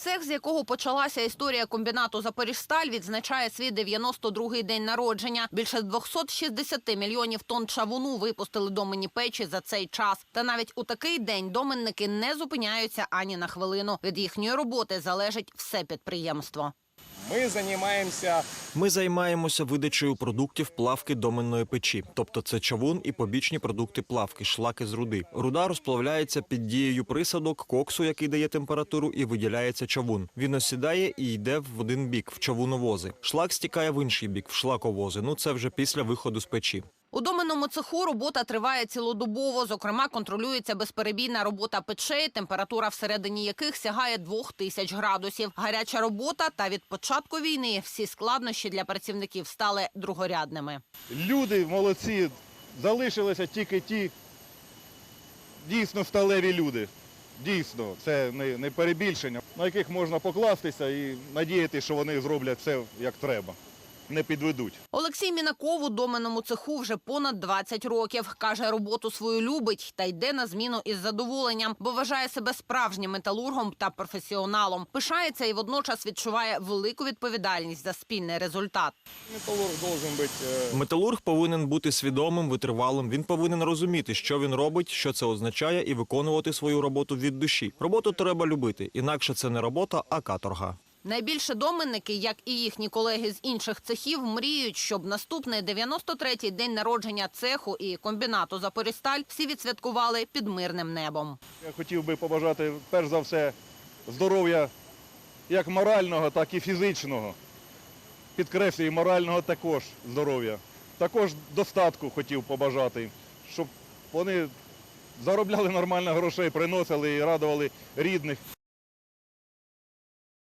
Цех, з якого почалася історія комбінату Запоріжсталь, відзначає свій 92-й день народження. Більше 260 мільйонів тонн чавуну випустили доменні печі за цей час. Та навіть у такий день доменники не зупиняються ані на хвилину. Від їхньої роботи залежить все підприємство. Мы займаємося. Ми займаємося видачею продуктів плавки доменної печі, тобто це чавун і побічні продукти плавки, шлаки з руди. Руда розплавляється під дією присадок, коксу, який дає температуру, і виділяється чавун. Він осідає і йде в один бік в чавуновози. Шлак стікає в інший бік в шлаковози. Ну це вже після виходу з печі. У доменному цеху робота триває цілодобово. Зокрема, контролюється безперебійна робота печей, температура всередині яких сягає 2000 градусів. Гаряча робота та від початку війни всі складнощі для працівників стали другорядними. Люди молодці, залишилися тільки ті дійсно сталеві люди. Дійсно, це не, не перебільшення, на яких можна покластися і надіятися, що вони зроблять все як треба, не підведуть. Олексій Мінаков у доменному цеху вже понад 20 років. Каже, роботу свою любить та йде на зміну із задоволенням, бо вважає себе справжнім металургом та професіоналом. Пишається і водночас відчуває велику відповідальність за спільний результат. металлург должен быть э, Металург повинен бути свідомим, витривалим. Він повинен розуміти, що він робить, що це означає, і виконувати свою роботу від душі. Роботу треба любити, інакше це не робота, а каторга. Найбільше доменники, як і їхні колеги з інших цехів, мріють, щоб наступний 93-й день народження цеху і комбінату Запорісталь всі відсвяткували під мирним небом. Я хотів би побажати перш за все здоров'я як морального, так і фізичного. Підкреслюю, морального також здоров'я. Також достатку хотів побажати, щоб вони заробляли нормально грошей, приносили і радували рідних.